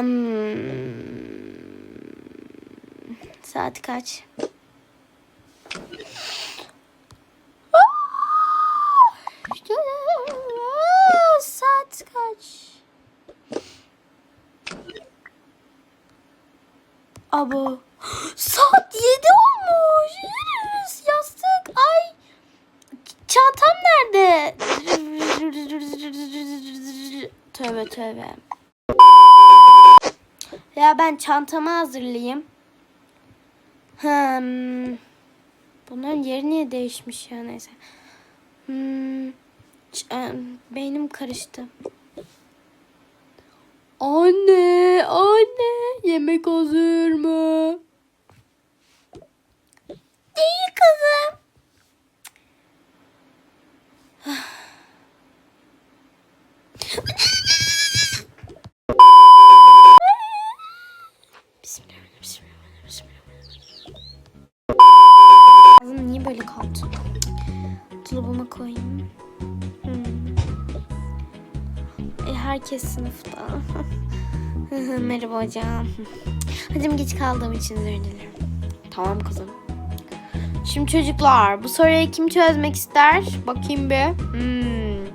Hmm. Saat kaç? Aa, Saat kaç? Abo. Saat 7 olmuş. Yürürüz. Yastık. Ay. Çantam nerede? Tövbe tövbe. Ya ben çantamı hazırlayayım. Hmm. Bunların yeri niye değişmiş ya neyse. Hmm. Beynim karıştı. Anne, anne, herkes sınıfta. Merhaba hocam. Hocam geç kaldığım için özür dilerim. Tamam kızım. Şimdi çocuklar bu soruyu kim çözmek ister? Bakayım bir. Hmm.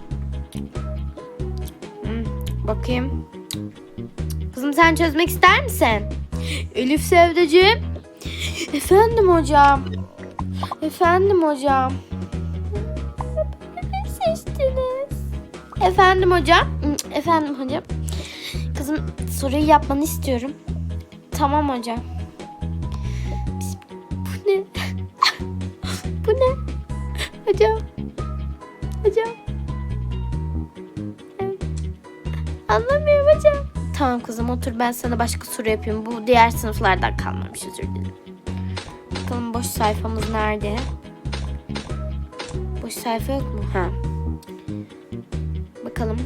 Hmm, Bakayım. Kızım sen çözmek ister misin? Elif Sevdeciğim. Efendim hocam. Efendim hocam. Efendim hocam. Efendim hocam. Kızım soruyu yapmanı istiyorum. Tamam hocam. Bu ne? Bu ne? Hocam. Hocam. Anlamıyorum hocam. Tamam kızım otur ben sana başka soru yapayım. Bu diğer sınıflardan kalmamış özür dilerim. Bakalım boş sayfamız nerede? Boş sayfa yok mu? Ha. Bakalım.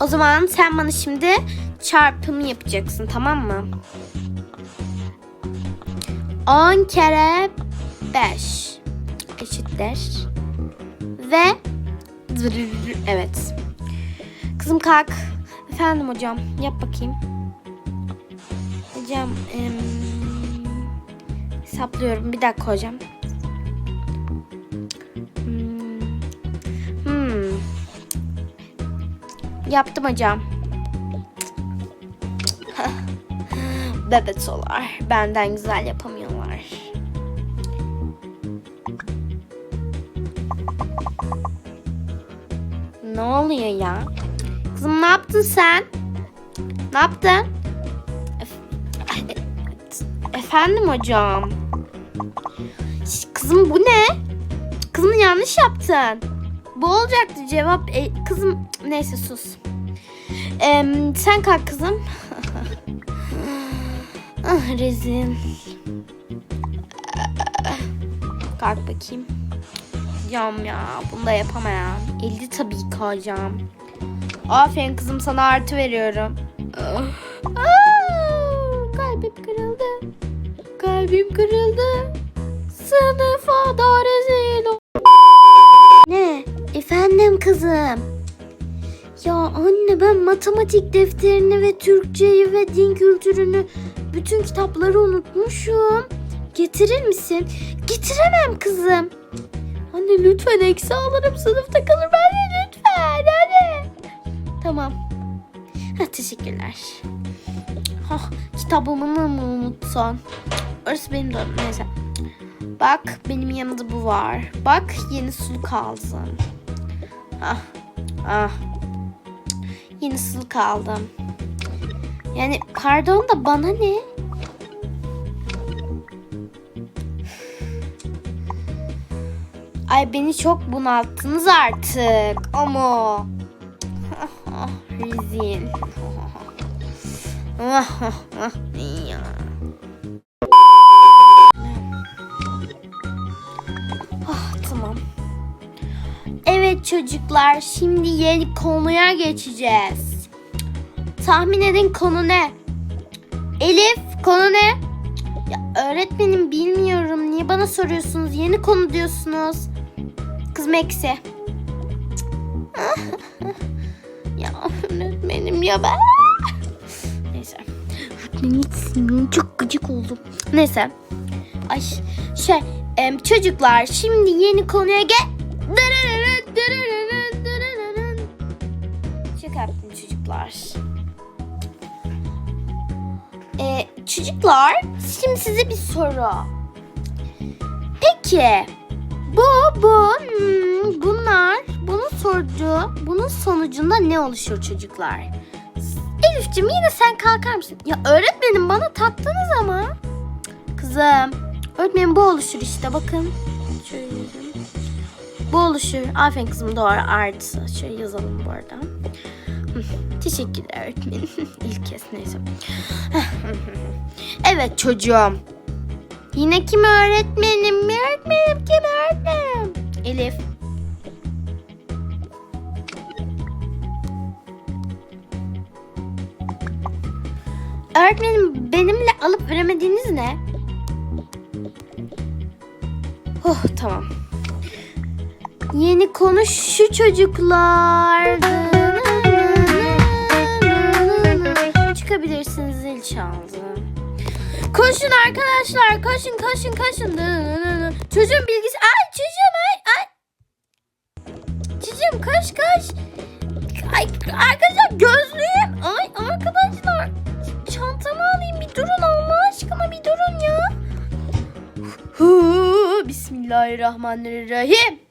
O zaman sen bana şimdi çarpımı yapacaksın tamam mı? 10 kere 5 eşittir. Ve evet. Kızım kalk. Efendim hocam yap bakayım. Hocam em, hesaplıyorum. Bir dakika hocam. Yaptım hocam. Bebetolar. Benden güzel yapamıyorlar. Ne oluyor ya? Kızım ne yaptın sen? Ne yaptın? Ef- Efendim hocam. Kızım bu ne? Kızım yanlış yaptın. Bu olacaktı cevap. E, kızım neyse sus. Em, sen kalk kızım. ah rezil. Kalk bakayım. Hocam ya bunu da yapamayan. 50 tabii hocam. Aferin kızım sana artı veriyorum. Aa, kalbim kırıldı. Kalbim kırıldı. Sınıfa da rezil ol- Ne? Efendim kızım. Ya anne ben matematik defterini ve Türkçeyi ve din kültürünü bütün kitapları unutmuşum. Getirir misin? Getiremem kızım. Anne lütfen eksi alırım sınıfta kalır ben lütfen hadi. Tamam. Ha, teşekkürler. Hah, kitabımı mı unuttun? Orası benim de neyse. Bak benim yanımda bu var. Bak yeni suluk aldım. Ah, ah. Yeni suluk aldım. Yani pardon da bana ne? Ay beni çok bunalttınız artık. Ama rezil. Çocuklar şimdi yeni konuya geçeceğiz. Tahmin edin konu ne? Elif konu ne? Ya öğretmenim bilmiyorum. Niye bana soruyorsunuz? Yeni konu diyorsunuz. Kız Meksi. ya öğretmenim ya ben. Neyse öğretmeni hiç sevmiyorum. Çok gıcık oldum. Neyse. Ay şey çocuklar şimdi yeni konuya gel. Çocuklar. Ee, çocuklar şimdi size bir soru. Peki bu bu hmm, bunlar bunun sonucu bunun sonucunda ne oluşur çocuklar? Elif'cim yine sen kalkar mısın? Ya öğretmenim bana taktınız ama. Kızım öğretmenim bu oluşur işte bakın. Şöyle yazayım. Bu oluşur. Aferin kızım doğru artı. Şöyle yazalım bu arada. Teşekkürler öğretmenim. İlk kez neyse. evet çocuğum. Yine kim öğretmenim? Öğretmenim kim öğretmenim? Elif. Öğretmenim benimle alıp veremediğiniz ne? Oh tamam. Yeni konuş şu çocuklar. Çıkabilirsiniz zil çaldı. Koşun arkadaşlar koşun koşun koşun. Çocuğun bilgisi. Ay çocuğum ay ay. Çocuğum koş koş. Ay arkadaşlar gözlüğüm. Ay arkadaşlar. Çantamı alayım bir durun Allah aşkına bir durun ya. Bismillahirrahmanirrahim.